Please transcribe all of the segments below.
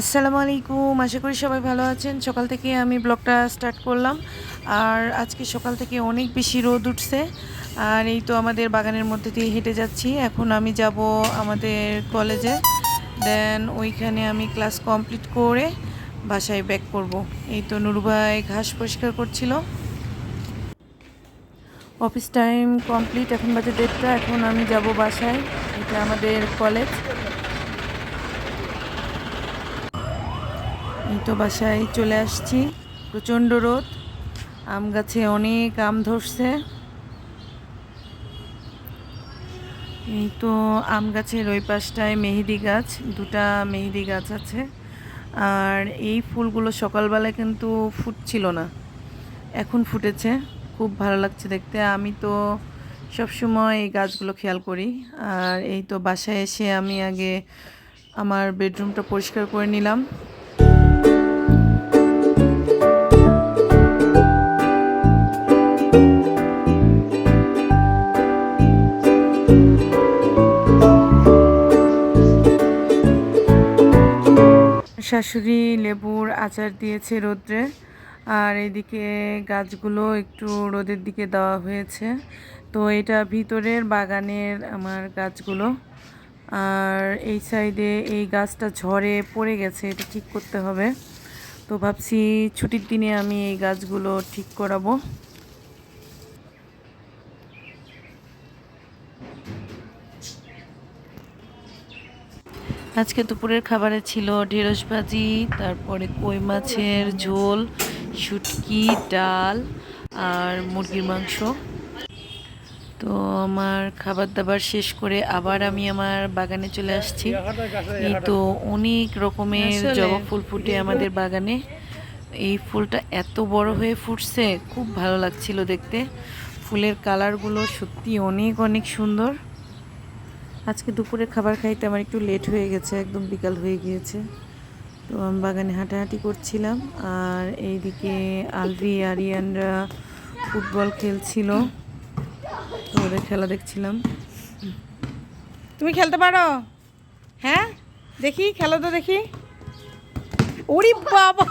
আসসালামু আলাইকুম, আশা করি সবাই ভালো আছেন। সকাল থেকে আমি ব্লগটা স্টার্ট করলাম। আর আজকে সকাল থেকে অনেক বেশি রোদ উঠছে। আর এই তো আমাদের বাগানের মধ্যে দিয়ে হেঁটে যাচ্ছি। এখন আমি যাব আমাদের কলেজে। দেন ওইখানে আমি ক্লাস কমপ্লিট করে বাসায় ব্যাক করব। এই তো নুরুভাই ঘাস পরিষ্কার করছিল। অফিস টাইম কমপ্লিট, এখন বাজে দেড়টা। এখন আমি যাব বাসায়। এটা আমাদের কলেজ। তো বাসায় চলে আসছি। প্রচণ্ড রোদ। আম গাছে অনেক আম ধরছে। এই তো আম গাছের ওই পাশটায় মেহেদি গাছ, দুটা মেহেদি গাছ আছে। আর এই ফুলগুলো সকালবেলায় কিন্তু ফুটছিল না। এখন ফুটেছে। খুব ভালো লাগছে দেখতে। আমি তো সবসময় এই গাছগুলো খেয়াল করি। আর এই তো বাসায় এসে আমি আগে আমার বেডরুমটা পরিষ্কার করে নিলাম। শাশুড়ি লেবুর আচার দিয়েছে রোদ্রে। আর এদিকে গাছগুলো একটু রোদের দিকে দেওয়া হয়েছে। তো এটা ভিতরের বাগানের আমার গাছগুলো। আর এই সাইডে এই গাছটা ঝড়ে পড়ে গেছে, এটা ঠিক করতে হবে। তো ভাবছি ছুটির দিনে আমি এই গাছগুলো ঠিক করাবো। আজকে দুপুরের খাবারে ছিল ঢেঁড়স ভাজি তারপরে কই মাছের ঝোল শুটকি ডাল আর মুরগির মাংস। তো আমার খাবার দাবার শেষ করে আবার আমি আমার বাগানে চলে আসছি। এই তো অনেক রকমের জবা ফুল ফুটে আমাদের বাগানে। এই ফুলটা এত বড় হয়ে ফুটছে খুব ভালো লাগছিল দেখতে। ফুলের কালারগুলো সত্যি অনেক অনেক সুন্দর। আজকে দুপুরে খাবার খাইতে আমার একটু লেট হয়ে গেছে, একদম বিকাল হয়ে গিয়েছে। তো আমি বাগানে হাঁটাহাঁটি করছিলাম, আর এইদিকে আলভি, আরিয়ানরা ফুটবল খেলছিল। তো ওদের খেলা দেখছিলাম। তুমি খেলতে পারো? হ্যাঁ? দেখি, খেলো তো দেখি। ওরি বাবা!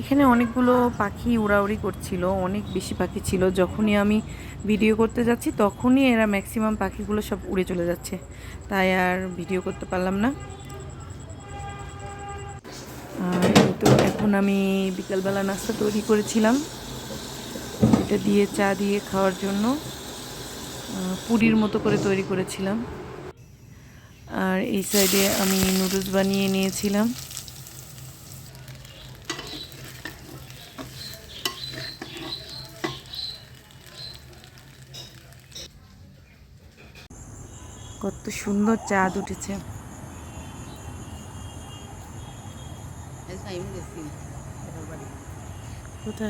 এখানে অনেকগুলো পাখি উড়াউড়ি করছিল, অনেক বেশি পাখি ছিল। যখনই আমি ভিডিও করতে যাচ্ছি, তখনই এরা ম্যাক্সিমাম পাখিগুলো সব উড়ে চলে যাচ্ছে। তাই আর ভিডিও করতে পারলাম না। আর তো এখন আমি বিকালবেলা নাস্তা তৈরি করেছিলাম। এটা দিয়ে চা দিয়ে খাওয়ার জন্য পুরীর মতো করে তৈরি করেছিলাম। আর এই সাইডে আমি নুডলস বানিয়ে নিয়েছিলাম। কত সুন্দর চাঁদ উঠেছে। কোথায়?